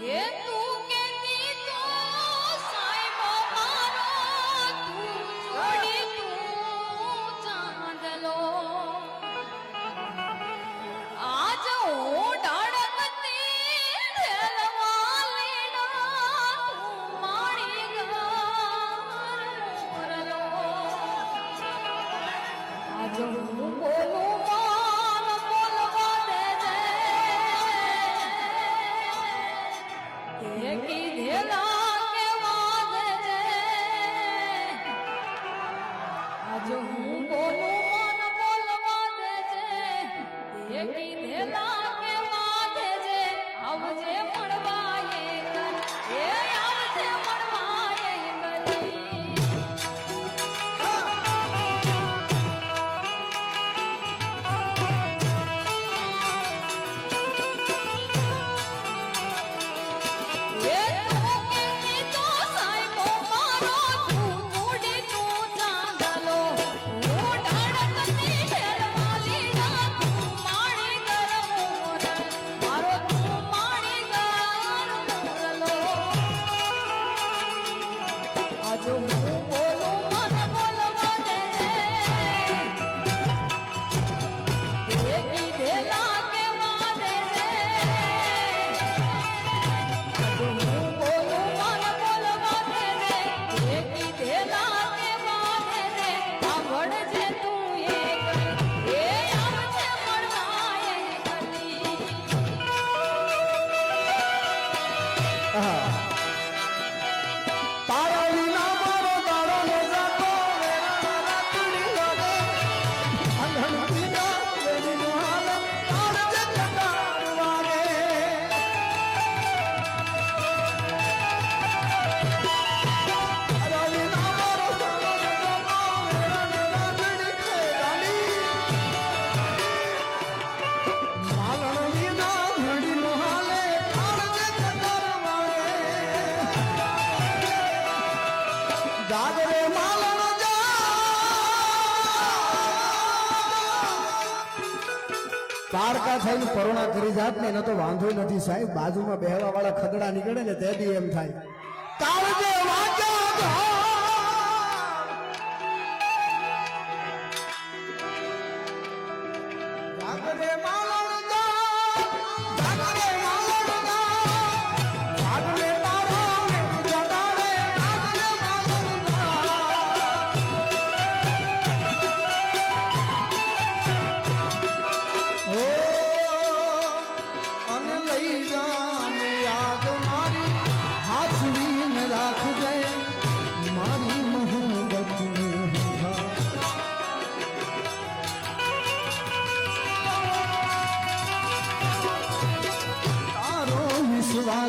连读 देखी धेला થઈને કરુણા કરી જાત ને એનો તો વાંધો નથી સાહેબ. બાજુમાં બેહવા વાળા ખદડા નીકળે ને તે બી એમ થાય. કાળજે વાંચો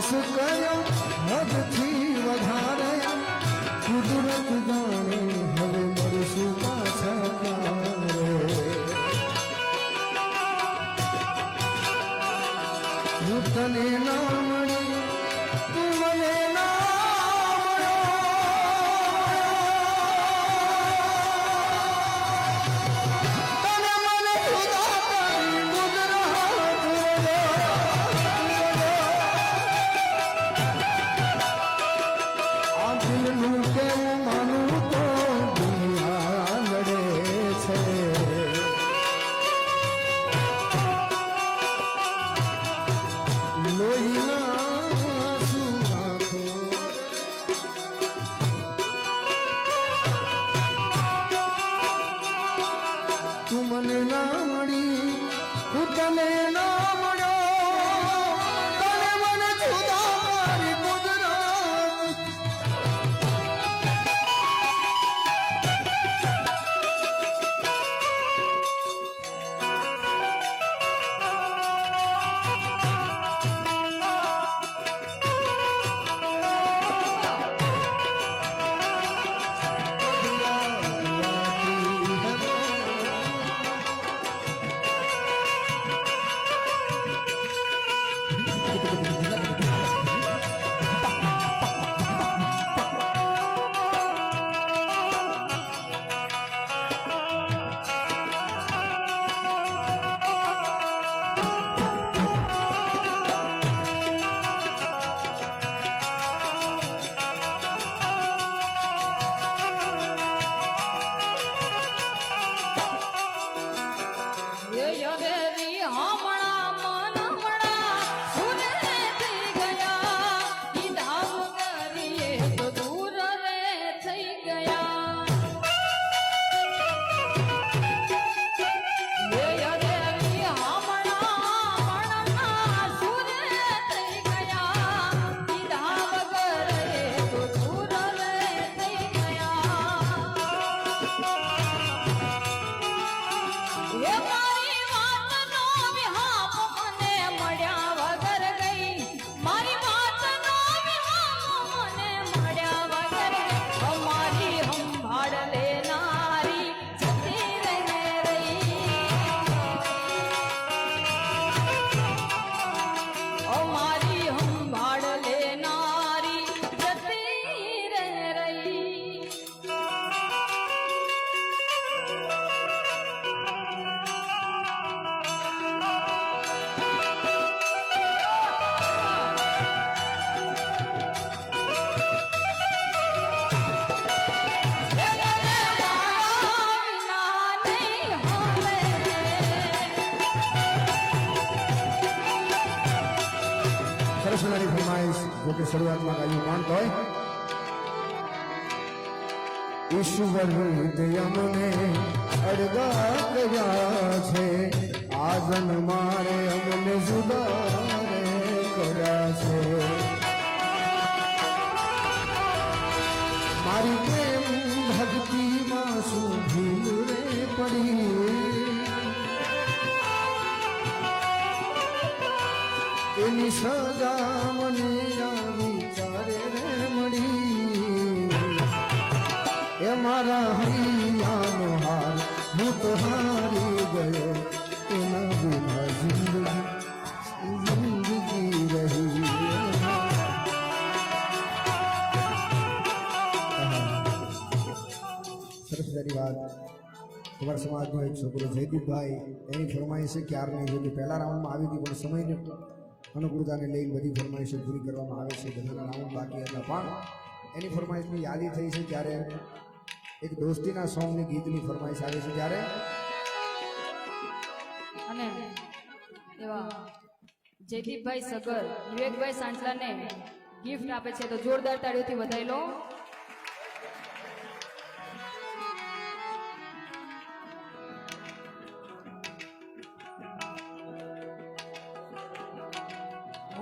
પ્રયાસ કર્યો હદથી વધારે. કુદરત જાણે હવે મળશું પાછા ક્યારે તને ના મળી તું મને ના Yeah. કે શરૂઆતમાં ગાયું માનતો હોય ઈશ્વર હૃદય મને અડગા કર્યા છે આ જન્મારે અમને જુદા રે કર્યા છે મારી પ્રેમ ભક્તિમાં શું ભૂલ રે પડી એની સજા મને મારા હૈયાનો હાર હું તો હારી ગયો એના વિના જિંદગી જિંદગી રહી સરસ મજાની વાત તમારા સમાજનો એક છોકરો જયદીપભાઈ એની ફરમાઈશ છે ક્યારની છે કે પહેલા રાઉન્ડમાં આવી હતી, પણ સમયને અનુકૂળતાને લઈને બધી ફરમાઈશો પૂરી કરવામાં આવે છે, બધાના રાઉન્ડ બાકી હતા, પણ એની ફરમાઈશની યાદી થઈ છે ત્યારે એક દોસ્તીના સોંગની ગીતની ફરમાઈશ આવે છે ત્યારે. અને એવા જયદીપભાઈ સગર, વિવેકભાઈ સાંચલાને ગિફ્ટ આપે છે. તો જોરદાર તાળીઓથી વધાઈ લો.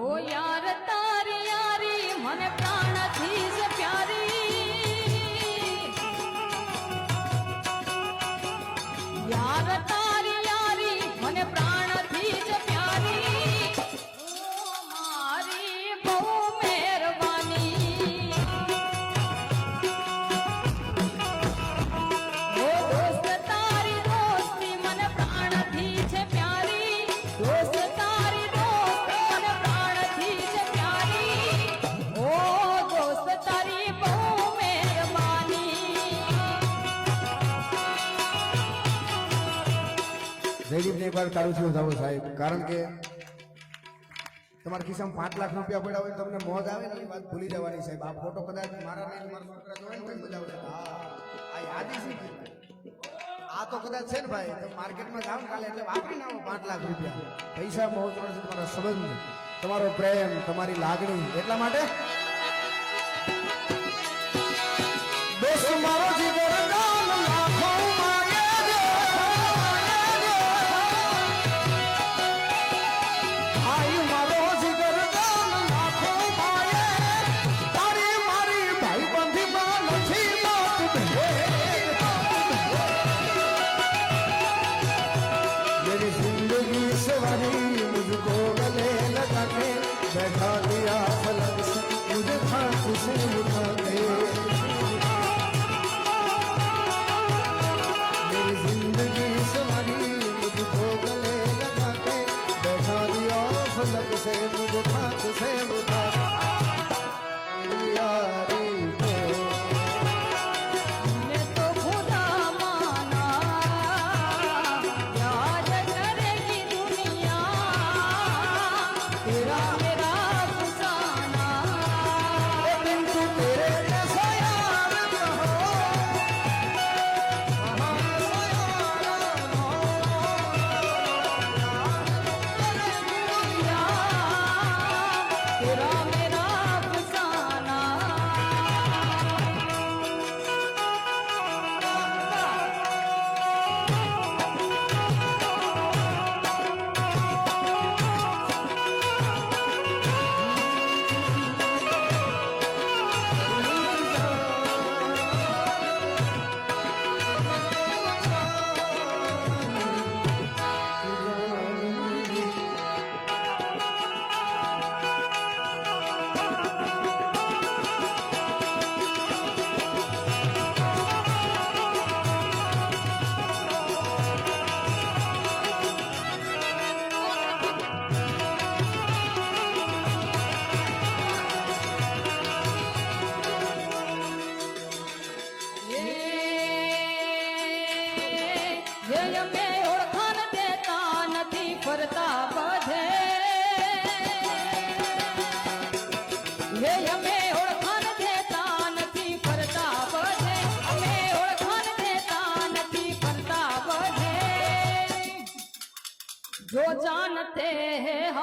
ઓ યાર, તારી યારી, મને પ્રાણથી એકવાર તાળુથી વધાવો સાહેબ. કારણ કે તમારા ખિસ્સામાં પાંચ લાખ રૂપિયા પડ્યા હોય તમને મોજ આવે ને એ વાત ભૂલી જવાની સાહેબ. આ ફોટો કદાચ મારા નહીં મારા છોકરા જોવે ને મજા આવશે. હા, આ યાદી છે? આ તો કદાચ છે ને ભાઈ માર્કેટમાં ને કાલે, એટલે વાપરી નાખો પાંચ લાખ રૂપિયા. પૈસા બહુ છે તમારા સંબંધ તમારો પ્રેમ, તમારી લાગણી, એટલા માટે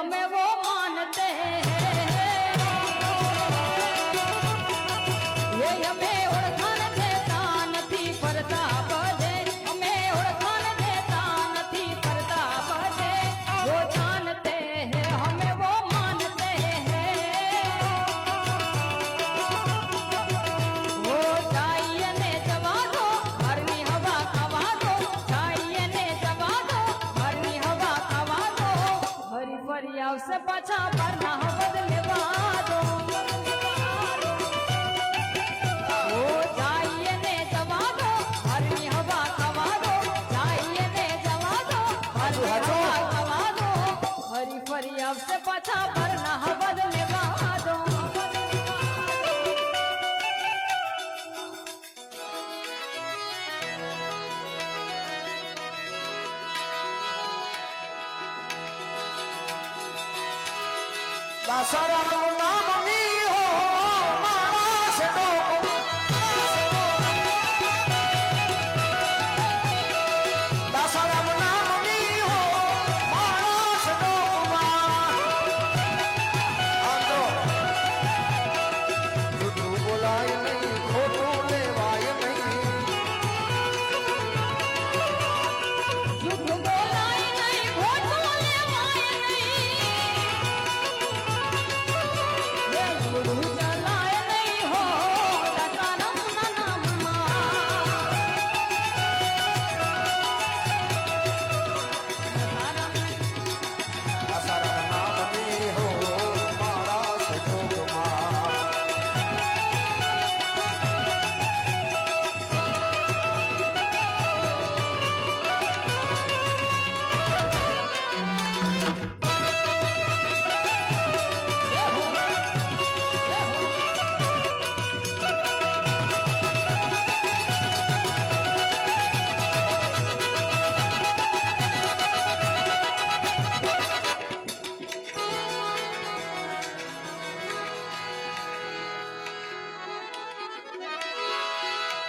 हमें वो मानते हैं ये हमें ओळखाण देता નથી ફરતા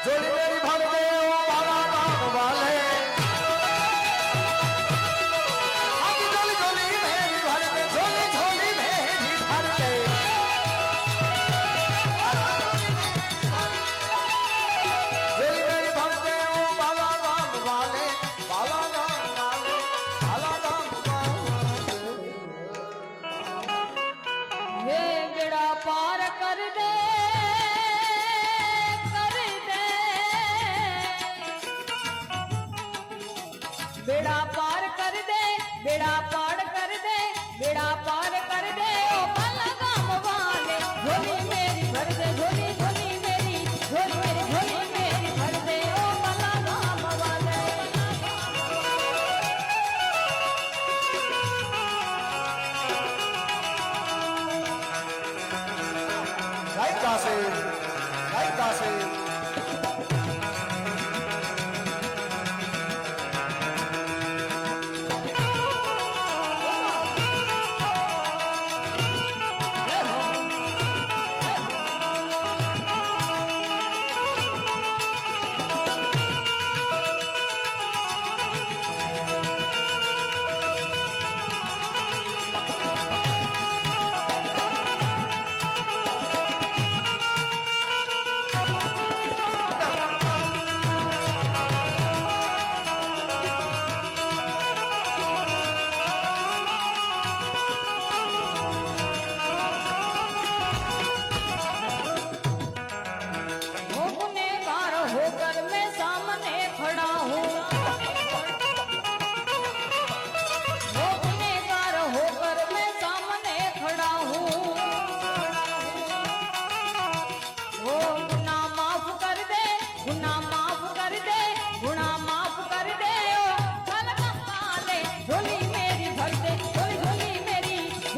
জলিলের ভাবে ਬੇੜਾ ਪਾਰ ਕਰ ਦੇ ਬੇੜਾ ਪਾਰ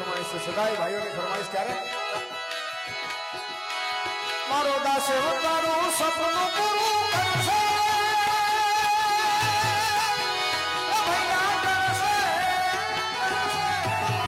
ફરમાઈશ છે. સદાય ભાઈઓની ફરમાઈશ ક્યારે? મારો દાસે સપનું પૂરું કરશે.